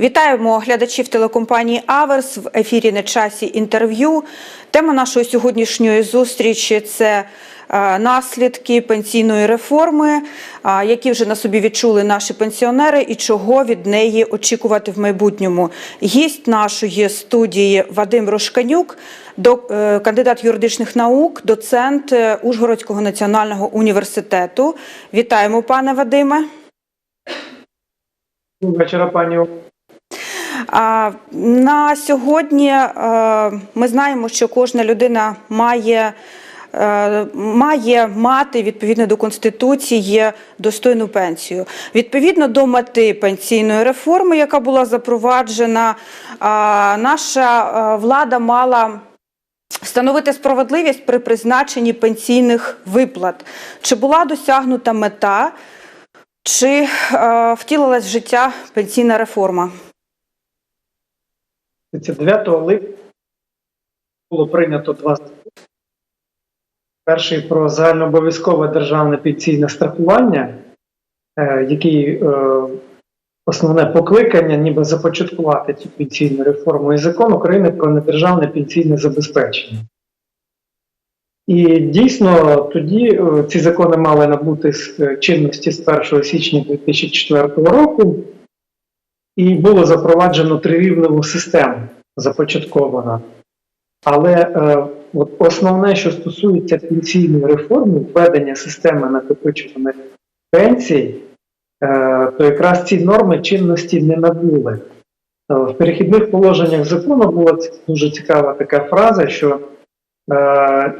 Вітаємо глядачів телекомпанії Аверс в ефірі на часі інтерв'ю. Тема нашої сьогоднішньої зустрічі це е, наслідки пенсійної реформи, які вже на собі відчули наші пенсіонери, і чого від неї очікувати в майбутньому. Гість нашої студії Вадим Рошканюк, е, кандидат юридичних наук, доцент е, Ужгородського національного університету. Вітаємо, пане Вадиме. Вечора, пані. На сьогодні е, ми знаємо, що кожна людина має, е, має мати відповідно до Конституції достойну пенсію. Відповідно до мети пенсійної реформи, яка була запроваджена, наша е, влада мала. Встановити справедливість при призначенні пенсійних виплат. Чи була досягнута мета, чи втілилась в життя пенсійна реформа? 9 липня було прийнято два закони. Перший про загальнообов'язкове державне пенсійне страхування, е, який е, основне покликання, ніби започаткувати цю пенсійну реформу, і закон України про недержавне пенсійне забезпечення. І дійсно тоді е, ці закони мали набути чинності з 1 січня 2004 року. І було запроваджено трирівневу систему започаткована. Але е, от основне, що стосується пенсійної реформи, введення системи накопичуваних пенсій, е, то якраз ці норми чинності не набули. Е, в перехідних положеннях закону була дуже цікава така фраза, що е,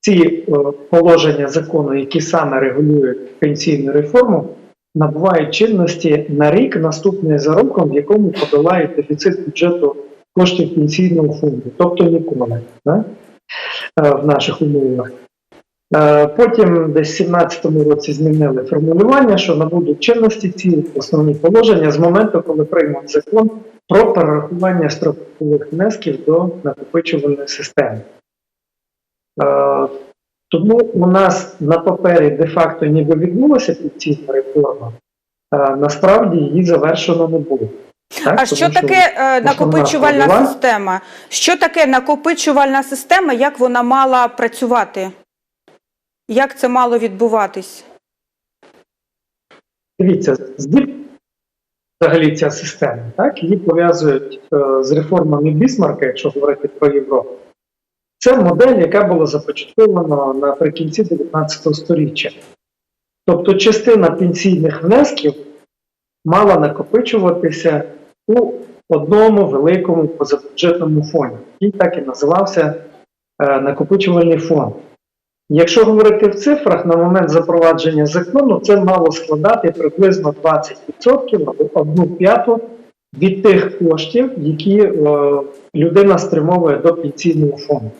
ці е, положення закону, які саме регулюють пенсійну реформу, набувають чинності на рік наступний за роком, в якому подолають дефіцит бюджету коштів пенсійного фонду, тобто ніколи да? е, в наших умовах. Е, Потім десь в 2017 році змінили формулювання, що набудуть чинності ці основні положення з моменту, коли приймуть закон про перерахування строкових внесків до накопичувальної системи. Тому у нас на папері де-факто ніби відбулася пенсійна реформа, а насправді її завершено не було. Так? А Тому що таке е, накопичувальна складова- система? Що таке накопичувальна система? Як вона мала працювати? Як це мало відбуватись? Дивіться, взагалі ця система, так? Її пов'язують е, з реформами Бісмарка, якщо говорити про Європу. Це модель, яка була започаткована наприкінці 19 століття. Тобто частина пенсійних внесків мала накопичуватися у одному великому позабюджетному фонді, який так і називався е, накопичувальний фонд. Якщо говорити в цифрах, на момент запровадження закону це мало складати приблизно 20% або одну п'яту від тих коштів, які е, людина стримовує до пенсійного фонду.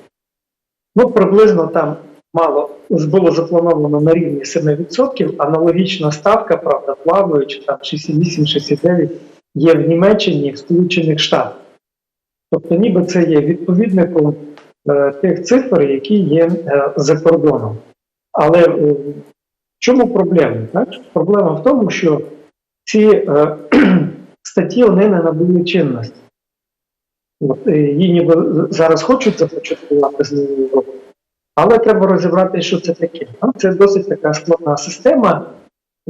Ну, приблизно там мало було заплановано на рівні 7%, аналогічна ставка, правда, плаваючи, там 68-69 є в Німеччині в Сполучених Штатах. Тобто, ніби це є відповідником е, тих цифр, які є е, за кордоном. Але е, в чому проблема? Так? Проблема в тому, що ці е, статті вони не набули чинності. Її ніби зараз хочуть започаткувати з нового року, але треба розібрати, що це таке. Це досить така складна система.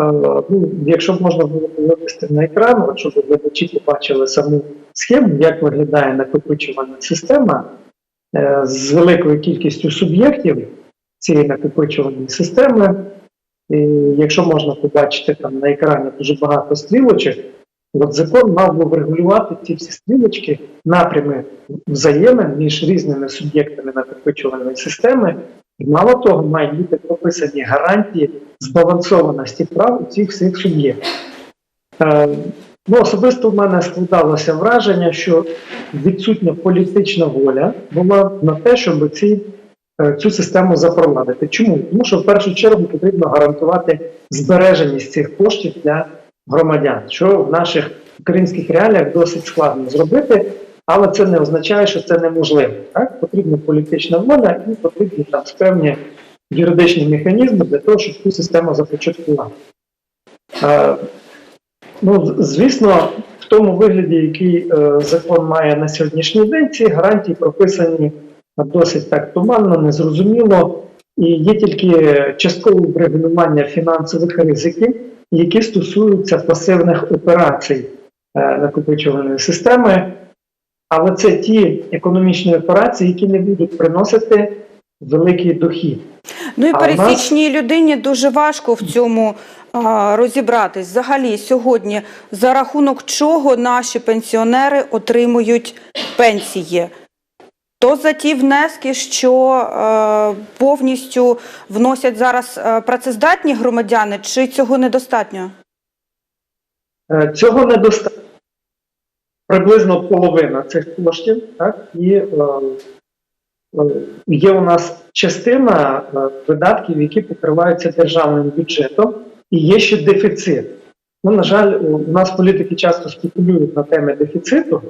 Е, Ну, якщо б можна було вивести на екран, щоб глядачі побачили саму схему, як виглядає накопичувальна система е, з великою кількістю суб'єктів цієї накопичувальної системи. І якщо можна побачити там на екрані дуже багато стрілочок, от закон мав би врегулювати ці всі стрілочки, напрями взаємин між різними суб'єктами накопичувальної системи. І мало того, мають бути прописані гарантії збалансованості прав у цих всіх суб'єктів. Е, ну, особисто в мене складалося враження, що відсутня політична воля була на те, щоб ці, е, цю систему запровадити. Чому? Тому що в першу чергу потрібно гарантувати збереженість цих коштів для громадян, що в наших українських реаліях досить складно зробити, але це не означає, що це неможливо. Так? Потрібна політична воля і потрібні там певні юридичні механізми для того, щоб цю систему започаткувати. Е, Ну, звісно, в тому вигляді, який е, закон має на сьогоднішній день, ці гарантії прописані досить так туманно, незрозуміло, і є тільки часткове врегулювання фінансових ризиків, які стосуються пасивних операцій е, накопичувальної системи. Але це ті економічні операції, які не будуть приносити великий дохід. Ну і А у нас- пересічній людині дуже важко в цьому а, розібратись. Взагалі, сьогодні за рахунок чого наші пенсіонери отримують пенсії? То за ті внески, що е, повністю вносять зараз е, працездатні громадяни, чи цього недостатньо? Е, Цього недостатньо. Приблизно половина цих коштів, так, і е, е, є у нас частина е, видатків, які покриваються державним бюджетом, і є ще дефіцит. Ну, на жаль, у нас політики часто спекулюють на темі дефіциту.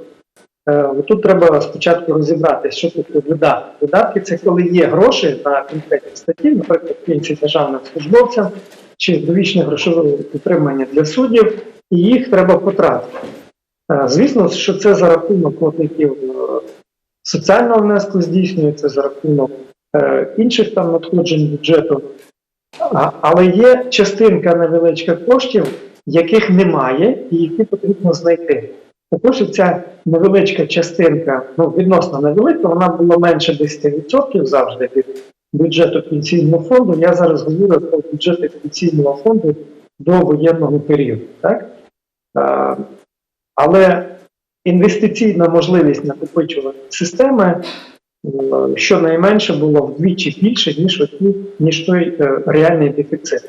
Е, Тут треба спочатку розібратися, що таке видатки. Видатки це коли є гроші на конкретні статті, наприклад, пенсії державним службовцям чи довічне грошове утримання для суддів, і їх треба потратити. Е, Звісно, що це за рахунок платників е, соціального внеску здійснюється за рахунок інших там надходжень бюджету. Але є частинка невеличка коштів, яких немає, і які потрібно знайти. Також ця невеличка частинка, ну відносно невелика, вона була менше 10% завжди від бюджету пенсійного фонду. Я зараз говорю про бюджети пенсійного фонду до воєнного періоду. Так? Е, але інвестиційна можливість накопичувати системи щонайменше було вдвічі більше, ніж, ніж той е, реальний дефіцит.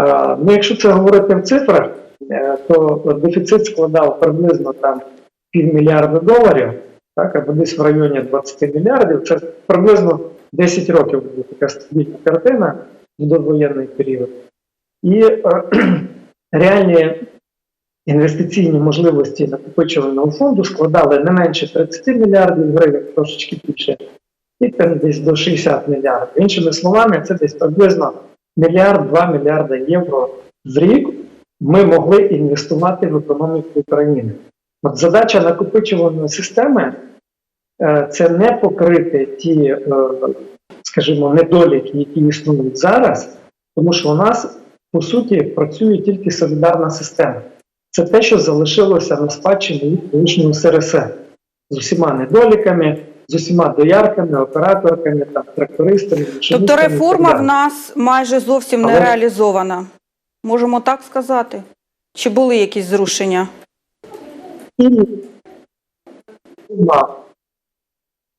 Е, Ну, якщо це говорити в цифрах, то дефіцит складав приблизно там півмільярда доларів, так, або десь в районі 20 мільярдів. Це приблизно 10 років буде така стабільна картина в довоєнний період. І е, реальні інвестиційні можливості накопичувального фонду складали не менше 30 мільярдів гривень, трошечки більше, і там десь до 60 мільярдів. Іншими словами, це десь приблизно мільярд, 2 мільярда євро в рік ми могли інвестувати в економіку України. От задача накопичувальної системи е, це не покрити ті, е, скажімо, недоліки, які існують зараз, тому що у нас по суті працює тільки солідарна система. Це те, що залишилося на спадщині від колишнього СРСР з усіма недоліками, з усіма доярками, операторками, там, трактористами. Тобто реформа в нас майже зовсім не реалізована. Можемо так сказати? Чи були якісь зрушення?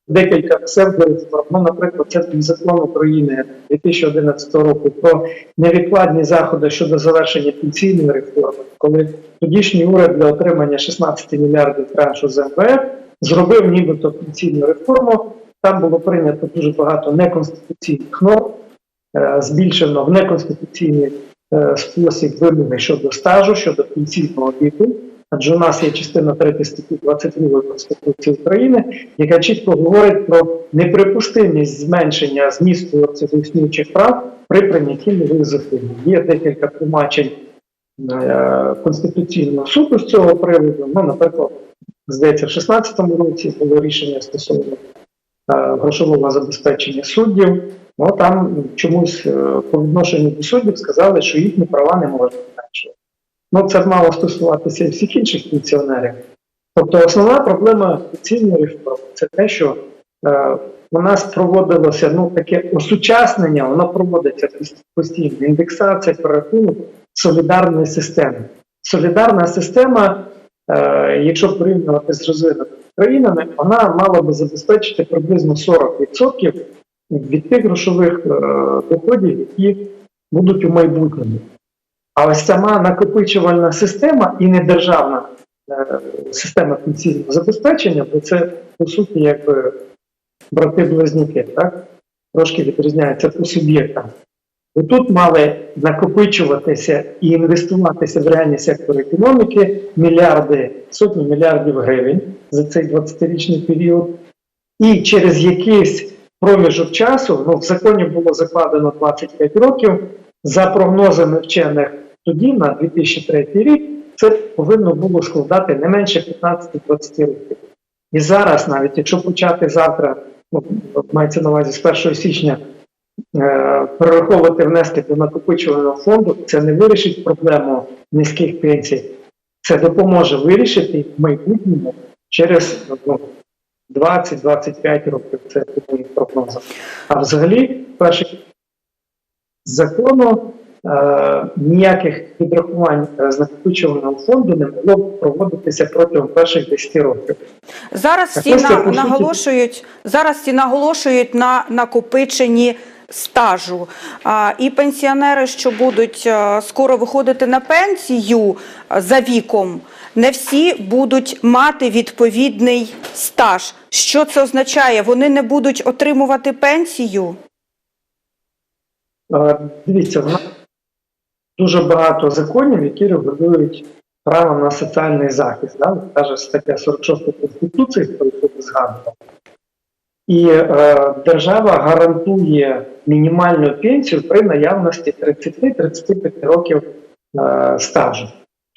Декілька псевдореформ. Ну, наприклад, це закон України 2011 року про невідкладні заходи щодо завершення пенсійної реформи, коли тодішній уряд для отримання 16 мільярдів траншу з МВФ зробив нібито пенсійну реформу. Там було прийнято дуже багато неконституційних норм, е, збільшено в неконституційний е, спосіб вимоги щодо стажу, щодо пенсійного віку. Адже у нас є частина 3 статті 22 Конституції України, яка чітко говорить про неприпустимість зменшення змісту цих існуючих прав при прийнятті нових законів. Є декілька тлумачень е, Конституційного суду з цього приводу. Ну, наприклад, здається, в 2016 році було рішення стосовно е, грошового забезпечення суддів. Ну там чомусь е, по відношенню до суддів сказали, що їхні права не можуть зменшувати. Ну, це мало стосуватися і всіх інших пенсіонерів. Тобто основна проблема пенсійної реформи це те, що е, у нас проводилося ну, таке осучаснення, воно проводиться постійно. Індексація, перерахунок солідарної системи. Солідарна система, е, якщо порівнювати з розвинутими країнами, вона мала би забезпечити приблизно 40% від тих грошових е, доходів, які будуть у майбутньому. А ось сама накопичувальна система і недержавна е, система пенсійного забезпечення, бо це по суті якби брати-близнюки, так? Трошки відрізняються по суб'єктам. І тут мали накопичуватися і інвестуватися в реальний сектор економіки мільярди, сотні мільярдів гривень за цей 20-річний період. І через якийсь проміжок часу, ну в законі було закладено 25 років, за прогнозами вчених тоді, на 2003 рік, це повинно було складати не менше 15-20 років. І зараз, навіть якщо почати завтра, ну, мається на увазі з 1 січня, е, перераховувати внески до накопичувального фонду, це не вирішить проблему низьких пенсій. Це допоможе вирішити в майбутньому через ну, 20-25 років. Це по моїм прогнозам. А взагалі, перший з закону е, ніяких підрахувань з накопичувального фонду не могло б проводитися протягом перших 10 років. Зараз Так всі на, наголошують, зараз всі наголошують на накопиченні стажу. А, і пенсіонери, що будуть е, скоро виходити на пенсію е, за віком, не всі будуть мати відповідний стаж. Що це означає? Вони не будуть отримувати пенсію? Е, Дивіться, в нас дуже багато законів, які регулюють право на соціальний захист. Да? Каже стаття 46 Конституції, про яку ви згадували. І е, держава гарантує мінімальну пенсію при наявності 30-35 років е, стажу,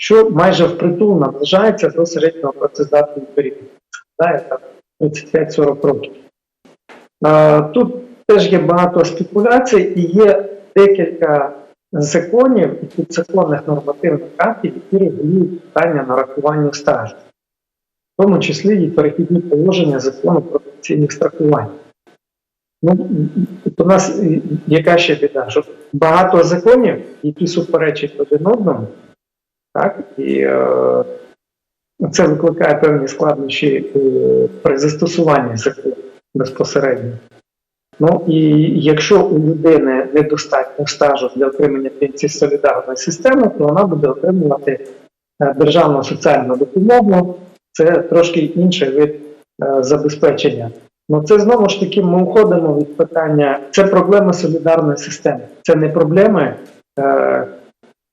що майже впритул наближається до середнього працездатного періоду. Складає 35-40 років. Тут теж є багато спекуляцій і є декілька законів і підзаконних нормативних актів, які регулюють питання нарахування стажу, в тому числі і перехідні положення закону про пенсійних страхувань. Ну, у нас яка ще біда? Що багато законів, які суперечать один одному, так, і е, це викликає певні складнощі е, при застосуванні закону безпосередньо. Ну і якщо у людини недостатньо стажу для отримання пенсії солідарної системи, то вона буде отримувати е, державну соціальну допомогу. Це трошки інший вид е, забезпечення. Ну це знову ж таки ми уходимо від питання. Це проблеми солідарної системи, це не проблеми е,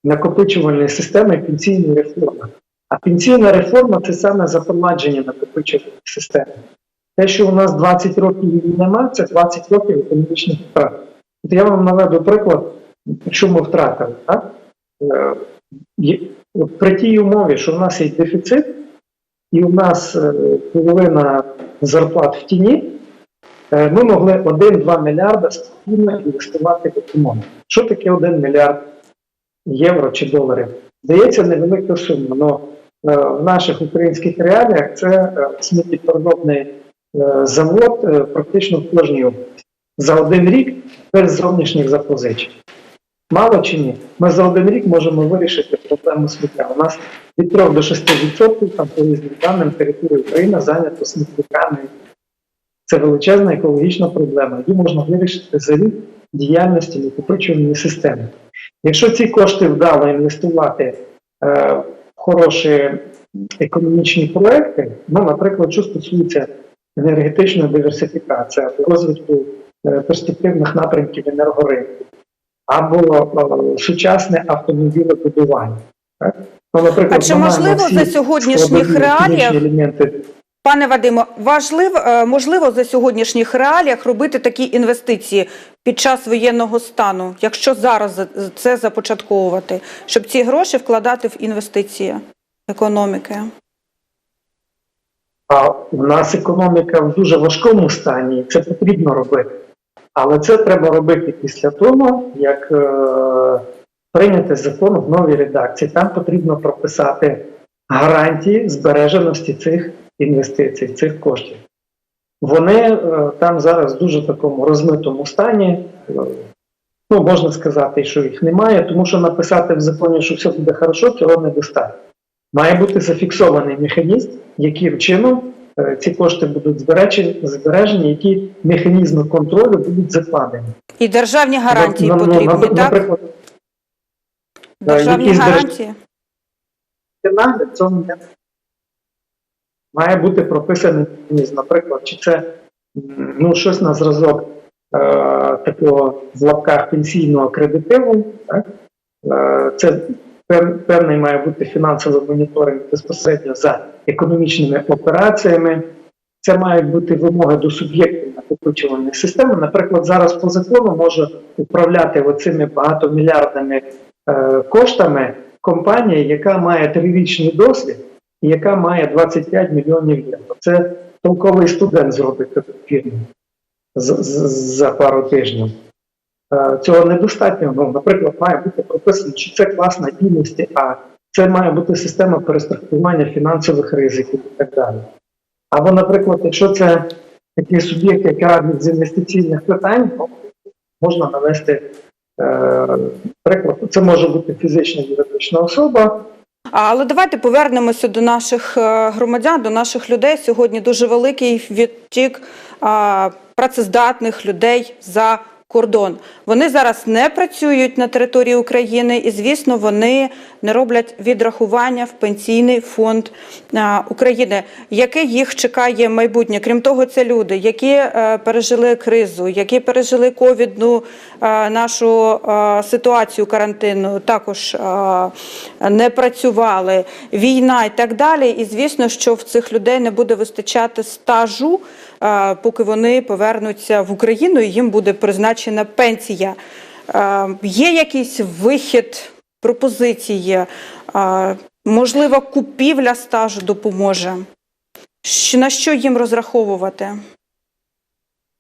накопичувальної системи пенсійної реформи. А пенсійна реформа це саме запровадження накопичувальної системи. Те, що у нас 20 років її нема, це 20 років економічних втрат. От я вам наведу приклад, що ми втратили. Так? Е, При тій умові, що в нас є дефіцит, і у нас е, половина зарплат в тіні, е, ми могли 1-2 мільярда спокійно інвестувати в економіку. Що таке 1 мільярд євро чи доларів? Здається, невелика сума, але в наших українських реаліях це е, сміттєпереробний е, завод е, практично в кожній області. За один рік без зовнішніх запозичень. Мало чи ні? Ми за один рік можемо вирішити проблему сміття. У нас від 3 до 6% там по різним даним території України зайнято смітниками. Це величезна екологічна проблема. Її можна вирішити за рік діяльності накопичувальної системи. Якщо ці кошти вдало інвестувати е, в хороші економічні проекти, ну, наприклад, що стосується енергетичної диверсифікації або розвитку е, перспективних напрямків енергоринку, або е, сучасне автомобілебудування. Ну, наприклад, А чи можливо за сьогоднішніх реаліях елементи Пане Вадимо, важливо, е, можливо за сьогоднішніх реаліях робити такі інвестиції під час воєнного стану, якщо зараз це започатковувати, щоб ці гроші вкладати в інвестиції економіки? А у нас економіка в дуже важкому стані, це потрібно робити. Але це треба робити після того, як е, прийняти закон в новій редакції. Там потрібно прописати гарантії збереженості цих інвестицій, цих коштів. Вони е, там зараз в дуже такому розмитому стані. Е, ну, можна сказати, що їх немає, тому що написати в законі, що все буде хорошо, цього недостатньо. Має бути зафіксований механізм, яким чином е, ці кошти будуть збережені, збережені, які механізми контролю будуть закладені. І державні гарантії Ну, ну, потрібні, нап- так? Наприклад, Державні гарантії. нагляд цьому не має бути прописаний. Наприклад, чи це ну, щось на зразок е, такого в лапках пенсійного кредитиву, так? Е, це певний має бути фінансовий моніторинг безпосередньо за економічними операціями. Це мають бути вимоги до суб'єктів накопичувальної системи. Наприклад, зараз по закону може управляти оцими багатомільярдними е, коштами компанія, яка має трирічний досвід і яка має 25 мільйонів євро. Це толковий студент зробить таку фірму за пару тижнів. Е, Цього недостатньо. Ну, наприклад, має бути прописано, що це клас надійності, а це має бути система перестрахування фінансових ризиків і так далі. Або, наприклад, якщо це такий суб'єкт, як радник з інвестиційних питань, ну, можна навести е, приклад. Це може бути фізична юридична особа, Але давайте повернемося до наших е, громадян, до наших людей. Сьогодні дуже великий відтік працездатних людей за кордон. Вони зараз не працюють на території України, і звісно, вони не роблять відрахування в пенсійний фонд України. Яке їх чекає майбутнє? Крім того, це люди, які е, пережили кризу, які пережили ковідну е, нашу е, ситуацію карантинну, також не працювали, війна і так далі. І звісно, що в цих людей не буде вистачати стажу, поки вони повернуться в Україну, і їм буде призначена пенсія. Е, Є якийсь вихід, пропозиції, е, можливо, купівля стажу допоможе. На що їм розраховувати?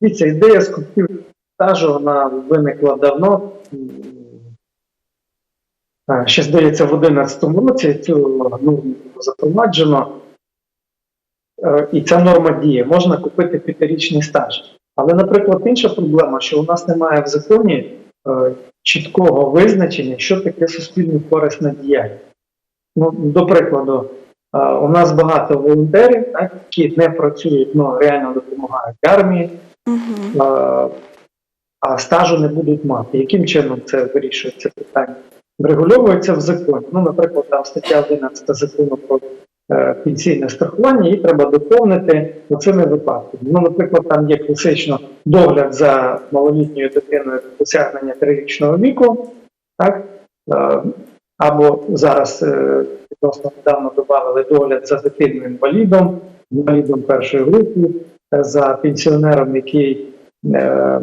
Дивіться, ідея з купівлі стажу вона виникла давно. Ще здається, в 2011 році цю було запроваджено. Е, І ця норма діє. Можна купити п'ятирічний стаж. Але, наприклад, інша проблема, що у нас немає в законі е, чіткого визначення, що таке суспільно корисна діяльність. Ну, до прикладу, е, у нас багато волонтерів, так, які не працюють, але реально допомагають армії, Угу. а, стажу не будуть мати. Яким чином це вирішується питання? Врегульовується в законі. Ну, наприклад, там стаття 11 закону про пенсійне страхування, її треба доповнити оцими випадками. Ну, наприклад, там є класично догляд за малолітньою дитиною до досягнення трирічного віку, так? Е, або зараз е, відносно недавно додали догляд за дитиною інвалідом, інвалідом першої групи, е, за пенсіонером, який е, е,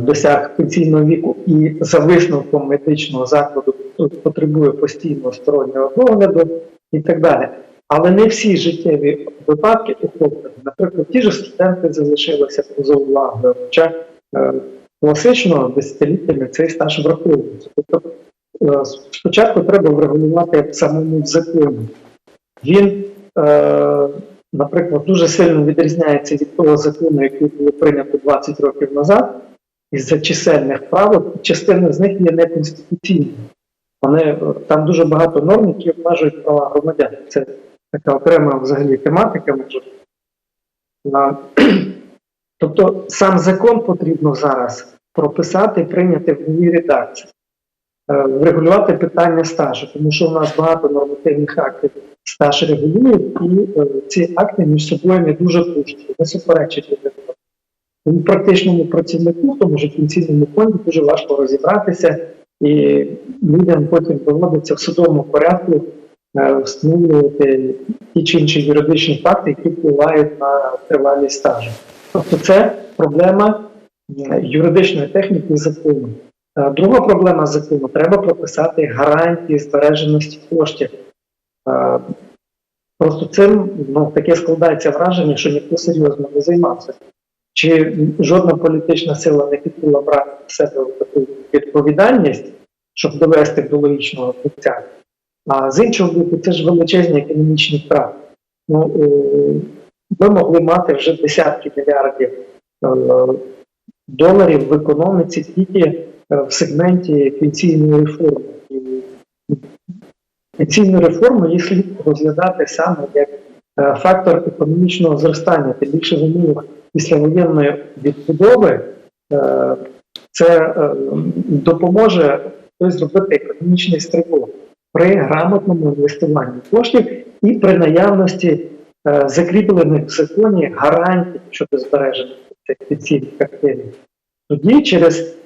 досяг пенсійного віку і за висновком медичного закладу потребує постійного стороннього догляду і так далі. Але не всі життєві випадки охоплені. Наприклад, ті ж студенти залишилися поза увагою, хоча е, класично десятиліттями цей стаж враховується. Тобто е, спочатку треба врегулювати самому законі. Він, е, наприклад, дуже сильно відрізняється від того закону, який було прийнято 20 років назад, із-за чисельних правил, частина з них є неконституційними. Вони е, там дуже багато норм, які обмежують права громадян. Це така окрема взагалі тематика. Може. Тобто сам закон потрібно зараз прописати, прийняти в новій редакції, Е, врегулювати питання стажу, тому що у нас багато нормативних актів стаж регулюють, і е, ці акти між собою не дуже пущені, не суперечать одному. Тому практичному працівнику, в тому ж пенсійному фонді дуже важко розібратися, і людям потім доводиться в судовому порядку е, встановлювати ті чи інші юридичні факти, які впливають на тривалість стажу. Тобто це проблема е, юридичної техніки закону. Е, Друга проблема закону треба прописати гарантії збереженості коштів. Просто цим ну, таке складається враження, що ніхто серйозно не займався. Чи жодна політична сила не хотіла брати на себе таку відповідальність, щоб довести до логічного кінця. А з іншого боку, це ж величезні економічні втрати. Ну, е, ми могли мати вже десятки мільярдів е, доларів в економіці тільки е, в сегменті пенсійної реформи. Пенсійну реформу її слід розглядати саме як фактор економічного зростання, тим більше в умовах післявоєнної відбудови. е, Це е, допоможе хтось зробити економічний стрибок при грамотному інвестуванні коштів і при наявності е, закріплених в законі гарантій щодо збереження цих пенсійних активів. Тоді через,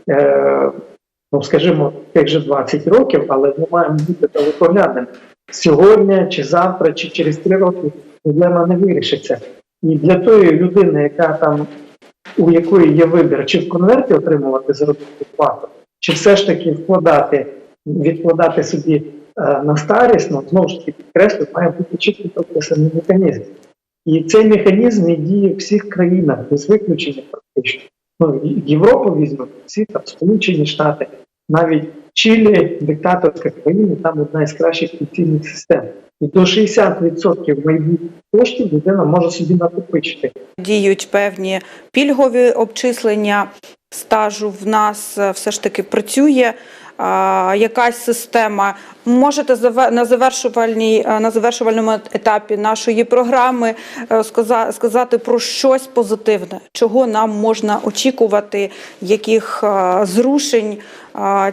ну скажімо, тих же 20 років, але ми маємо бути далекоглядними. Сьогодні чи завтра, чи через 3 роки проблема не вирішиться. І для тої людини, яка там, у якої є вибір, чи в конверті отримувати заробітну плату, чи все ж таки вкладати, відкладати собі е, на старість, ну, знову ж таки підкреслю, має бути чітко прописаний механізм. І цей механізм діє в всіх країнах, без виключення практично. Ну, Європу візьмемо, всі там Сполучені Штати, навіть Чилі, диктаторська країна, там одна із кращих пенсійних систем. І до 60% майбутніх коштів людина може собі накопичити. Діють певні пільгові обчислення стажу. В нас е, все ж таки працює а, якась система. Можете на завершувальній е, на завершувальному етапі нашої програми е, сказа- сказати про щось позитивне, чого нам можна очікувати, яких зрушень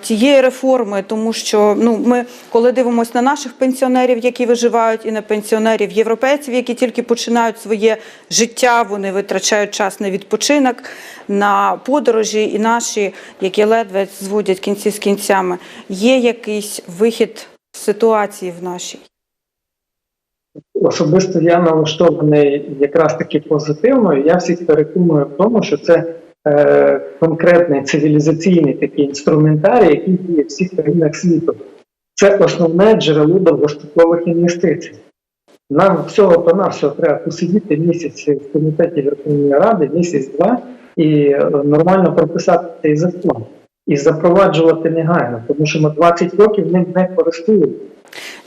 цієї реформи, тому що ну ми, коли дивимося на наших пенсіонерів, які виживають, і на пенсіонерів європейців, які тільки починають своє життя, вони витрачають час на відпочинок, на подорожі, і наші, які ледве зводять кінці з кінцями. Є якийсь вихід з ситуації в нашій. Особисто я налаштований якраз таки позитивно. Я всіх переконую в тому, що це е, конкретний цивілізаційний такий інструментарій, який діє в всіх країнах світу. Це основне джерело довгострокових інвестицій. Нам всього по навсього треба посидіти місяць в комітеті Верховної Ради, місяць-два, і е, нормально прописати цей закон. І запроваджувати негайно, тому що ми 20 років ним не користуємося.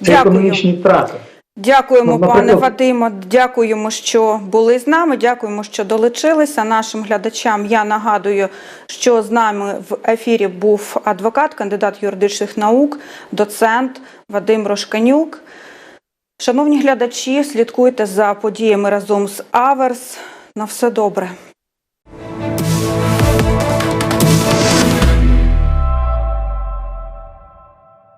Це економічні втрати. Дякуємо, Ну, пане Вадиме. Вадимо. Дякуємо, що були з нами. Дякуємо, що долучилися. Нашим глядачам я нагадую, що з нами в ефірі був адвокат, кандидат юридичних наук, доцент Вадим Рошканюк. Шановні глядачі, слідкуйте за подіями разом з Аверс. На все добре.